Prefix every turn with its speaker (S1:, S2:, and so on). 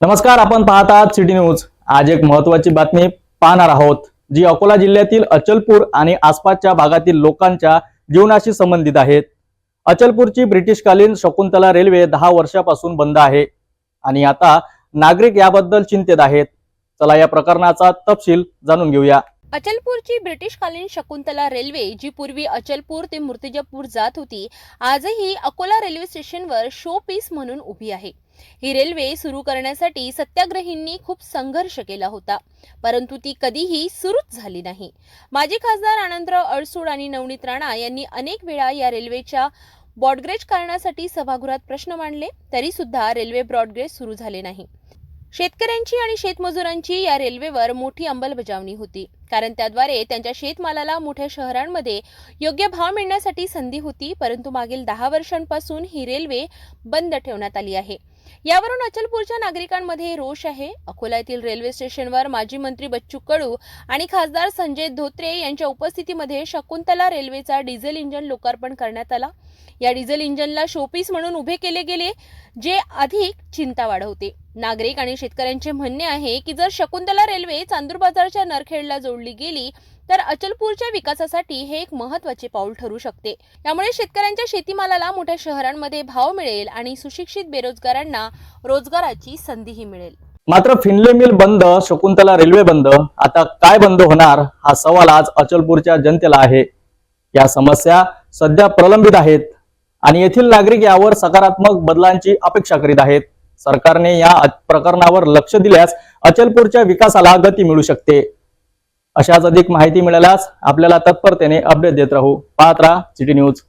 S1: नमस्कार आपण पाहत आहात सिटी न्यूज. आज एक महत्वाची बातमी पाहणार आहोत जी अकोला जिल्ह्यातील अचलपूर आणि आसपासच्या भागातील लोकांच्या जीवनाशी संबंधित आहेत अचलपूरची ब्रिटिशकालीन शकुंतला रेल्वे दहा वर्षापासून बंद आहे आणि आता नागरिक याबद्दल चिंतेत आहेत. चला या प्रकरणाचा तपशील जाणून घेऊया.
S2: अचलपूरची ब्रिटिशकालीन शकुंतला रेल्वे जी पूर्वी अचलपूर ते मूर्तिजापूर जात होती आजही अकोला रेल्वे स्टेशनवर शो पीस म्हणून उभी आहे. ही रेल्वे सुरू करण्यासाठी सत्याग्रहींनी खूप संघर्ष केला होता परंतु ती कधीही सुरूच झाली नाही. माजी खासदार आनंदराव अडसूड आणि नवनीत राणा यांनी अनेक वेळा या रेल्वेच्या ब्रॉडगेज करण्यासाठी सभागृहात प्रश्न मांडले तरी सुद्धा रेल्वे ब्रॉडगेज सुरू झाले नाही. शेतकऱ्यांची आणि शेतमजुरांची या रेल्वेवर मोठी अंमलबजावणी होती. कारण त्याद्वारे त्यांच्या शेतमालाला मोठ्या शहरांमध्ये योग्य भाव मिळण्यासाठी संधी होती परंतु मागील दहा वर्षांपासून ही रेल्वे बंद ठेवण्यात आली आहे. यावरून अचलपूरच्या नागरिकांमध्ये रोष आहे. अकोला येथील रेल्वे स्टेशनवर माजी मंत्री बच्चू कडू आणि खासदार संजय धोत्रे यांच्या उपस्थितीमध्ये शकुंतला रेल्वेचा डिझेल इंजिन लोकार्पण करण्यात आला. या डिझेल इंजिनला शोपीस म्हणून उभे केले गेले जे अधिक चिंता वाढवते. नागरिक आणि शेतकऱ्यांचे म्हणणे आहे की जर शकुंतला रेल्वे चांदूर बाजारच्या नरखेडला जोडली गेली तर अचलपूरच्या विकासासाठी हे एक महत्त्वाचे पाऊल ठरू शकते. यामुळे शेतकऱ्यांच्या शेतीमालाला मोठ्या शहरांमध्ये भाव मिळेल आणि सुशिक्षित बेरोजगारांना रोजगाराची संधीही मिळेल.
S1: मात्र फिनले मिल बंद शकुंतला रेल्वे बंद आता काय बंद होणार हा सवाल आज अचलपूरच्या जनतेला आहे. या समस्या सध्या प्रलंबित आहेत आणि येथील नागरिक यावर सकारात्मक बदलांची अपेक्षा करीत आहेत. सरकारने या प्रकरणावर लक्ष दिल्यास अचलपूरच्या विकासाला गती मिळू शकते. अशाच अधिक माहिती मिळाल्यास आपल्याला तत्परतेने अपडेट देत राहू. पाहत राहा सिटी न्यूज.